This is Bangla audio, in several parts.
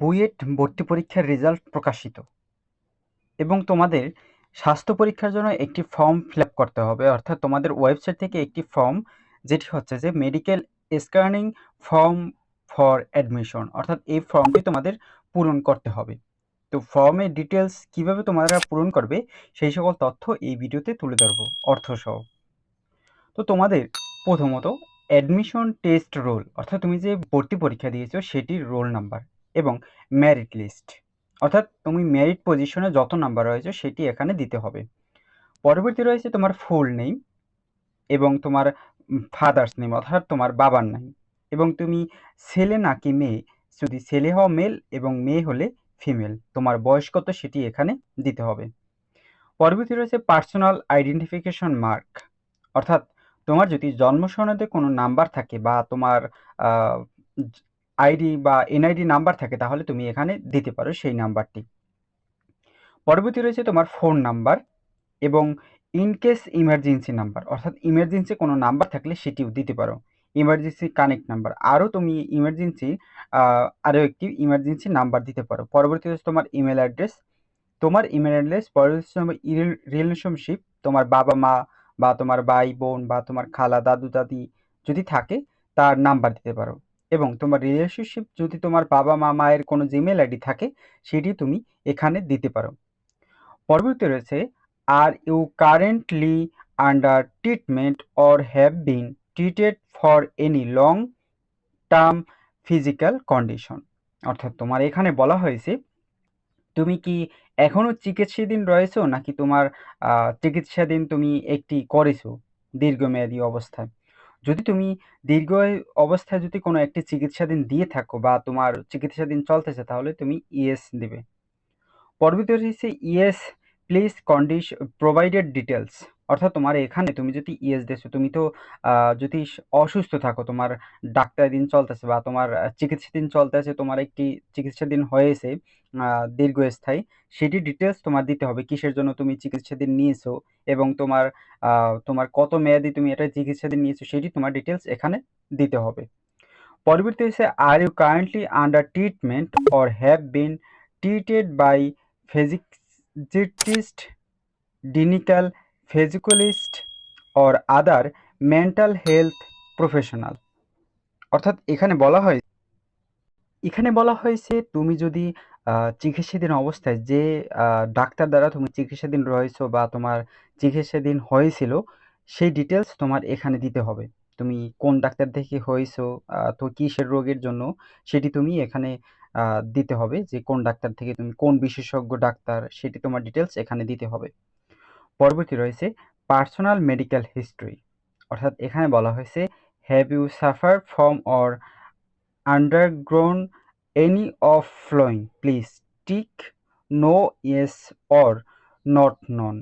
বুয়েট ভর্তি পরীক্ষার রেজাল্ট প্রকাশিত। এবং তোমাদের স্বাস্থ্য পরীক্ষার জন্য একটি ফর্ম ফিল করতে হবে। অর্থাৎ তোমাদের ওয়েবসাইট থেকে একটি ফর্ম, যেটি হচ্ছে যে medical scanning form for admission. অর্থাৎ এই ফর্মটি তোমাদের পূরণ করতে হবে। তো ফর্মের ডিটেলস কীভাবে তোমরা পূরণ করবে, সেই সকল তথ্য এই ভিডিওতে তুলে ধরবো অর্থসহ। তো তোমাদের প্রথমত অ্যাডমিশন টেস্ট রোল, অর্থাৎ তুমি যে ভর্তি পরীক্ষা দিয়েছ, সেটির রোল নাম্বার। এবং মেরিট লিস্ট অর্থাৎ তুমি মেরিট পজিশনে যত নাম্বার রয়েছে সেটি এখানে দিতে হবে। পরবর্তী রয়েছে তোমার ফুল নেম এবং তোমার ফাদার্স নেম অর্থাৎ তোমার বাবার নাম এবং তুমি ছেলে নাকি মেয়ে? যদি ছেলে হও মেল এবং মেয়ে হলে ফিমেল তোমার বয়স কত সেটি এখানে দিতে হবে। পরবর্তী রয়েছে পার্সোনাল আইডেন্টিফিকেশন মার্ক অর্থাৎ তোমার যদি জন্ম সনদে কোনো নাম্বার থাকে বা তোমার আইডি বা এনআইডি নাম্বার থাকে, তাহলে তুমি এখানে দিতে পারো সেই নাম্বারটি। পরবর্তী রয়েছে তোমার ফোন নাম্বার এবং ইনকেস ইমার্জেন্সি নাম্বার, অর্থাৎ ইমার্জেন্সি কোনো নাম্বার থাকলে সেটিও দিতে পারো। ইমার্জেন্সি কানেক্ট নাম্বার, আরও তুমি ইমার্জেন্সি আরও একটি ইমার্জেন্সি নাম্বার দিতে পারো। পরবর্তী হচ্ছে তোমার ইমেল অ্যাড্রেস তোমার ইমেল অ্যাড্রেস পরবর্তী তোমার রিলেশনশিপ তোমার বাবা মা বা তোমার ভাই বোন বা তোমার খালা, দাদু, দাদি যদি থাকে, তার নাম্বার দিতে পারো। এবং তোমার রিলেশনশিপ যদি তোমার বাবা মা, মায়ের কোনো জিমেল আইডি থাকে, সেটি তুমি এখানে দিতে পারো। পরবর্তী রয়েছে are you currently under treatment or have been treated for any long term physical condition অর্থাৎ তোমার এখানে বলা হয়েছে, তুমি কি এখনও চিকিৎসাধীন রয়েছো নাকি তোমার চিকিৎসাধীন তুমি একটি করেছ দীর্ঘমেয়াদী অবস্থায়? যদি তুমি দীর্ঘ অবস্থায় যদি কোনো একটি চিকিৎসাধীন দিয়ে থাকো বা তোমার চিকিৎসাধীন চলতেছে, তাহলে তুমি ইএস দেবে। পরবর্তী হচ্ছে yes please condition provided details অর্থাৎ তোমার এখানে তুমি যদি ইএস দেছো তুমি তো যদি অসুস্থ থাকো, তোমার ডাক্তার দিন চলতেছে বা তোমার চিকিৎসাধীন চলতেছে, তোমার একটি চিকিৎসাধীন হয়েছে দীর্ঘস্থায়ী, সেটি ডিটেলস তোমার দিতে হবে, কিসের জন্য তুমি চিকিৎসাধীন নিয়েছো এবং তোমার তোমার কত মেয়াদি তুমি এটা চিকিৎসাধীন নিয়েছো, সেটি তোমার ডিটেলস এখানে দিতে হবে। পরবর্তী হচ্ছে are you currently under treatment or have been treated by physicist clinical physicalist or other mental health professional অর্থাৎ এখানে বলা হয়, এখানে বলা হয়েছে তুমি যদি চিকিৎসাধীন অবস্থায় যে ডাক্তার দ্বারা তুমি চিকিৎসাধীন রয়েছো বা তোমার চিকিৎসাধীন হয়েছিল, সেই ডিটেলস তোমার এখানে দিতে হবে। তুমি কোন ডাক্তার থেকে হয়েছো তো কিসের রোগের জন্য, সেটি তুমি এখানে দিতে হবে যে কোন ডাক্তার থেকে তুমি কোন বিশেষজ্ঞ ডাক্তার, সেটি তোমার ডিটেলস এখানে দিতে হবে। পরবর্তী রয়েছে পার্সোনাল মেডিকেল হিস্ট্রি। অর্থাৎ এখানে বলা হয়েছে have you suffer from or undergone any of following please tick no yes or not none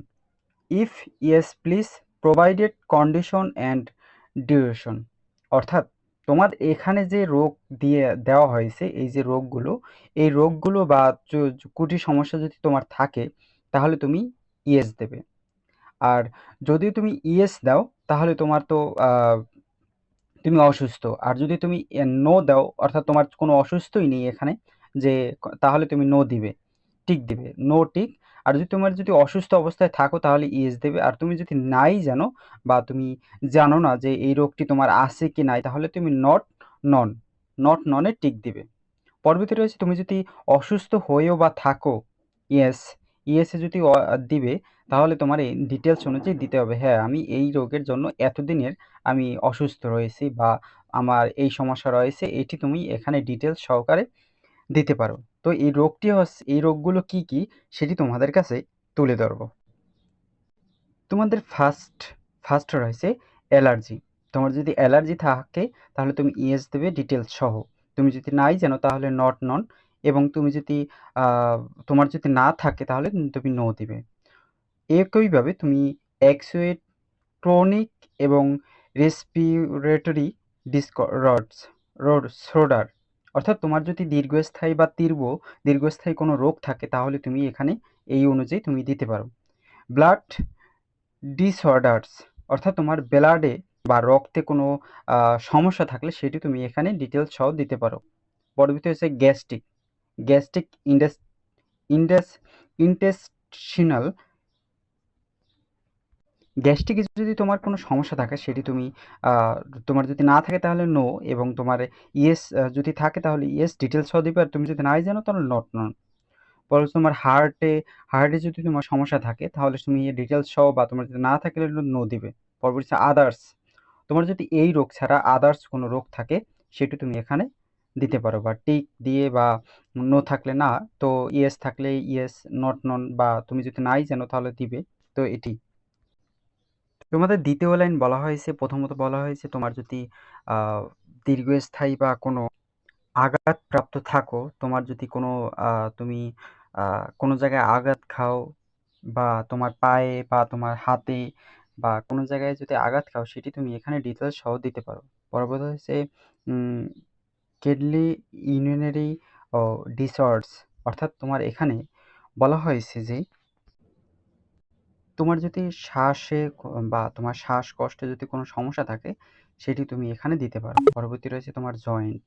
if yes please provided condition and duration অর্থাৎ তোমার এখানে যে রোগ দিয়ে দেওয়া হয়েছে, এই যে রোগগুলো, এই রোগগুলো বা কুটি সমস্যা যদি তোমার থাকে, তাহলে তুমি ইয়েস দেবে। আর যদি তুমি ইয়েস দাও, তাহলে তোমার তো তুমি অসুস্থ। আর যদি তুমি নো দাও, অর্থাৎ তোমার কোনো অসুস্থই নেই এখানে, যে তাহলে তুমি নো দিবে। টিক দিবে নো টিক। আর যদি তোমার যদি অসুস্থ অবস্থায় থাকো, তাহলে ইয়েস দেবে। আর তুমি যদি নাই জানো, বা তুমি জানো না যে এই রোগটি তোমার আছে কি নাই, তাহলে তুমি not none not none tick দিবে। পরবর্তী রয়েছে তুমি যদি অসুস্থ হয়েও বা থাকো ইয়েস ইয়েসে যদি দিবে, তাহলে তোমার এই ডিটেলস অনুযায়ী দিতে হবে। হ্যাঁ আমি এই রোগের জন্য এতদিনের আমি অসুস্থ রয়েছি বা আমার এই সমস্যা রয়েছে, এটি তুমি এখানে ডিটেলস সহকারে দিতে পারো। তো এই রোগটি হচ্ছে, এই রোগগুলো কি কি, সেটি তোমাদের কাছে তুলে ধরব। তোমাদের ফার্স্ট ফার্স্ট রয়েছে অ্যালার্জি তোমার যদি অ্যালার্জি থাকে, তাহলে তুমি ইএস দেবে ডিটেলস সহ। তুমি যদি নাই জানো, তাহলে নট নন এবং তুমি যদি তোমার যদি না থাকে তাহলে তুমি নো দিবে। একইভাবে তুমি এক্সোয়েট ক্রনিক এবং রেসপিরেটরি ডিসকরডস রোড সোডার অর্থাৎ তোমার যদি দীর্ঘস্থায়ী বা তীব্র, দীর্ঘস্থায়ী কোনো রোগ থাকে তাহলে তুমি এখানে এই অনুযায়ী তুমি দিতে পারো। ব্লাড ডিসঅর্ডার্স অর্থাৎ তোমার ব্লাডে বা রক্তে কোনো সমস্যা থাকলে সেটি তুমি এখানে ডিটেলস সহ দিতে পারো। পরবর্তী হচ্ছে গ্যাস্ট্রিক গ্যাস্ট্রিক ইন্ডাস ইন্টেস্টিনাল গ্যাস্ট্রিক যদি তোমার কোনো সমস্যা থাকে, সেটি তুমি তোমার যদি না থাকে তাহলে নো এবং তোমার ইয়েস যদি থাকে তাহলে ইয়েস ডিটেলস দিবে। আর তুমি যদি নাই জানো তাহলে নট নন পরে তোমার হার্টে হার্টে যদি তোমার সমস্যা থাকে, তাহলে তুমি ইয়ে ডিটেলস সহ বা তোমার যদি না থাকলে নো দিবে। পরবর্তী আদার্স তোমার যদি এই রোগ ছাড়া আদার্স কোনো রোগ থাকে, সেটি তুমি এখানে দিতে পারো বা টিক দিয়ে বা নো থাকলে না, তো ইয়েস থাকলে ইয়েস নট নন বা তুমি যদি নাই জানো তাহলে দিবে, তো এটি। তোমাদের দ্বিতীয় লাইন বলা হয়েছে, প্রথমত বলা হয়েছে তোমার যদি দীর্ঘস্থায়ী বা কোনো আঘাতপ্রাপ্ত থাকো, তোমার যদি কোনো তুমি কোনো জায়গায় আঘাত খাও বা তোমার পায়ে বা তোমার হাতে বা কোনো জায়গায় যদি আঘাত খাও, সেটি তুমি এখানে ডিটেলস সহ দিতে পারো। পরবর্তী হচ্ছে কেডলি ইউনিয়নারি ও ডিসঅর্ডস অর্থাৎ তোমার এখানে বলা হয়েছে যে তোমার যদি শ্বাসে বা তোমার শ্বাসকষ্টে যদি কোনো সমস্যা থাকে, সেটি তুমি এখানে দিতে পারো। পরবর্তী রয়েছে তোমার জয়েন্ট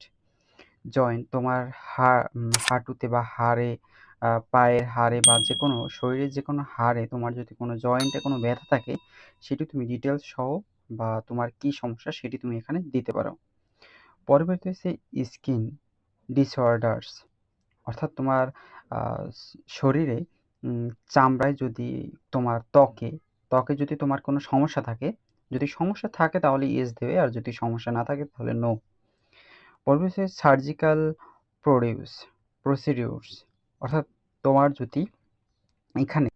জয়েন্ট তোমার হা হাঁটুতে বা হাড়ে পায়ের হাড়ে বা যে কোনো শরীরের যে কোনো হাড়ে তোমার যদি কোনো জয়েন্টে কোনো ব্যথা থাকে, সেটি তুমি ডিটেলস সহ বা তোমার কি সমস্যা সেটি তুমি এখানে দিতে পারো। পরবর্তী হচ্ছে স্কিন ডিসঅর্ডার্স অর্থাৎ তোমার শরীরে চামড়ায় যদি তোমার ত্বকে ত্বকে যদি তোমার কোনো সমস্যা থাকে, যদি সমস্যা থাকে তাহলে ইয়েস দেবে, আর যদি সমস্যা না থাকে তাহলে নো পরবর্তী সার্জিক্যাল প্রডিউস প্রসিডিউরস অর্থাৎ তোমার যদি এখানে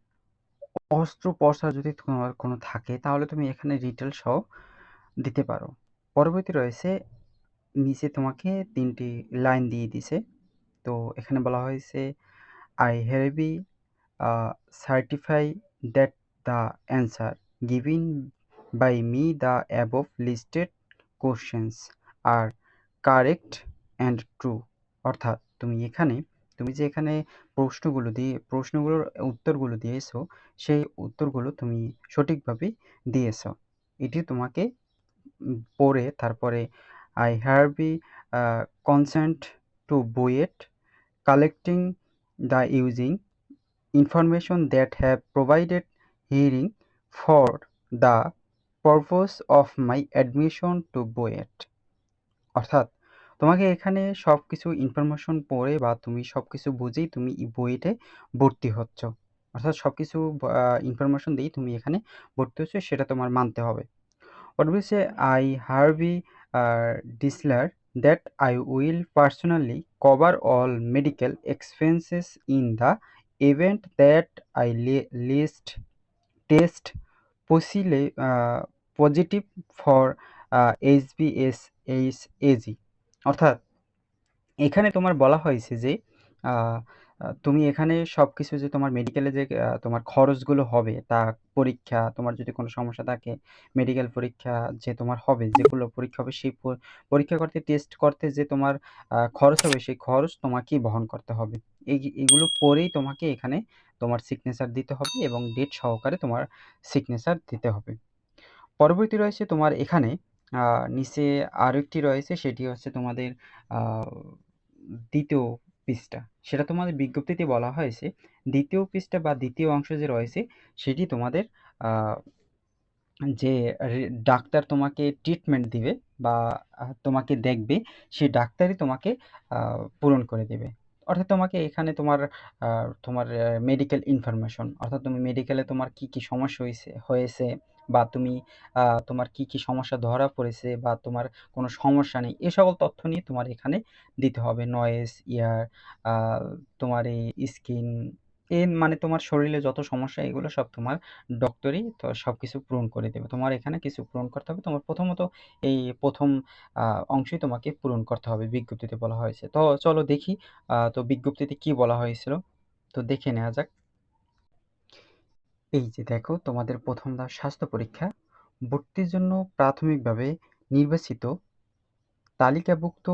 অস্ত্রোপচার যদি তোমার কোনো থাকে তাহলে তুমি এখানে রিটেল সহ দিতে পারো। পরবর্তী রয়েছে নিচে তোমাকে তিনটি লাইন দিয়ে দিছে। তো এখানে বলা হয়েছে I have certify that the answer given by me the above listed questions are correct and true অর্থাৎ তুমি এখানে, তুমি যে এখানে প্রশ্নগুলো দিয়ে, প্রশ্নগুলোর উত্তরগুলো দিয়েছ, সেই উত্তরগুলো তুমি সঠিকভাবে দিয়েছ। এটি তোমাকে পড়ে, তারপরে I have consent to BUET collecting the using information that have provided hearing for the purpose of my admission to BUET অর্থাৎ, তোমাকে এখানে সব কিছু ইনফরমেশন পড়ে বা তুমি সব কিছু বুঝেই তুমি বইতে ভর্তি হচ্ছ। অর্থাৎ সব কিছু ইনফরমেশন দিয়েই তুমি এখানে ভর্তি হচ্ছ, সেটা তোমার মানতে হবে। Obviously I hereby declare that I will personally cover all medical expenses in the event that I list test possibly positive for H B S H A G অর্থাৎ, এখানে তোমার বলা হয়েছে যে তুমি এখানে সব কিছু যে তোমার মেডিকেলে যে তোমার খরচগুলো হবে, তা পরীক্ষা, তোমার যদি কোনো সমস্যা থাকে মেডিকেল পরীক্ষা যে তোমার হবে, যেগুলো পরীক্ষা হবে, সেই পরীক্ষা করতে টেস্ট করতে যে তোমার খরচ হবে, সেই খরচ তোমাকেই বহন করতে হবে। এই, এগুলো পরেই তোমাকে এখানে তোমার সিগনেচার দিতে হবে এবং ডেট সহকারে তোমার সিগনেচার দিতে হবে। পরবর্তী রয়েছে তোমার এখানে নিচে আরেকটি রয়েছে, সেটি হচ্ছে তোমাদের দ্বিতীয় পৃষ্ঠা। সেটা তোমাদের বিজ্ঞপ্তিতে বলা হয়েছে। দ্বিতীয় পৃষ্ঠা বা দ্বিতীয় অংশ যে রয়েছে, সেটি তোমাদের যে ডাক্তার তোমাকে ট্রিটমেন্ট দিবে বা তোমাকে দেখবে সেই ডাক্তারই তোমাকে পূরণ করে দেবে। অর্থাৎ তোমাকে এখানে তোমার তোমার মেডিকেল ইনফরমেশন অর্থাৎ তুমি মেডিকেলে তোমার কি কি সমস্যা হয়েছে হয়েছে বা তুমি তোমার কি কি সমস্যা ধরা পড়েছে বা তোমার কোনো সমস্যা নেই, এ সকল তথ্য নিয়ে তোমার এখানে দিতে হবে। নয়েস ইয়ার তোমার এই স্কিন এ মানে তোমার শরীরে যত সমস্যা এগুলো সব তোমার ডক্টরই তো সব কিছু পূরণ করে দেবে। তোমার এখানে কিছু পূরণ করতে হবে। তোমার প্রথমত এই প্রথম অংশই তোমাকে পূরণ করতে হবে বিজ্ঞপ্তিতে বলা হয়েছে। তো চলো দেখি তো বিজ্ঞপ্তিতে কি বলা হয়েছিল? তো দেখে নেওয়া যাক। এই যে দেখো, তোমাদের প্রথম ধাপ স্বাস্থ্য পরীক্ষা। ভর্তির জন্য প্রাথমিকভাবে নির্বাচিত তালিকাভুক্ত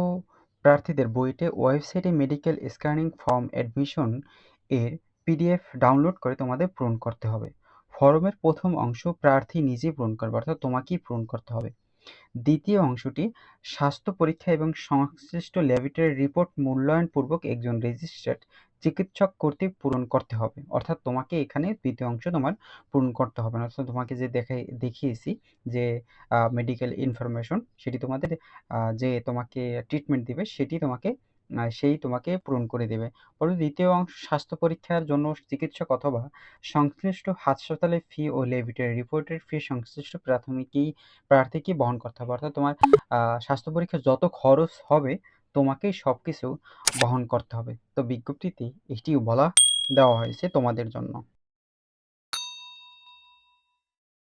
প্রার্থীদের বইটে ওয়েবসাইটে মেডিকেল স্ক্যানিং ফর্ম অ্যাডমিশন এর পিডিএফ ডাউনলোড করে তোমাদের পূরণ করতে হবে। ফর্মের প্রথম অংশ প্রার্থী নিজেই পূরণ করবে, অর্থাৎ তোমাকেই পূরণ করতে হবে। দ্বিতীয় অংশটি স্বাস্থ্য পরীক্ষা এবং সংশ্লিষ্ট ল্যাবরেটরি রিপোর্ট মূল্যায়নপূর্বক একজন রেজিস্ট্রার্ড চিকিৎসক কর্তৃক পূরণ করতে হবে। অর্থাৎ তোমাকে এখানে দ্বিতীয় অংশ তোমার পূরণ করতে হবে না। অর্থাৎ তোমাকে যে দেখাই, দেখিয়েছি যে মেডিকেল ইনফরমেশন সেটি তোমাদের যে তোমাকে ট্রিটমেন্ট দিবে, সেটি তোমাকে সেই তোমাকে পূরণ করে দেবে। পরে দ্বিতীয় অংশ, স্বাস্থ্য পরীক্ষার জন্য চিকিৎসক অথবা সংশ্লিষ্ট হাসপাতালে ফি ও লেভিটের রিপোর্টের ফি সংশ্লিষ্ট প্রাথমিকই প্রার্থীকে বহন করতে হবে। অর্থাৎ তোমার স্বাস্থ্য পরীক্ষার যত খরচ হবে, তোমাকেই সব কিছু বহন করতে হবে। তো বিজ্ঞপ্তিতে এটিও বলা দেওয়া হয়েছে তোমাদের জন্য।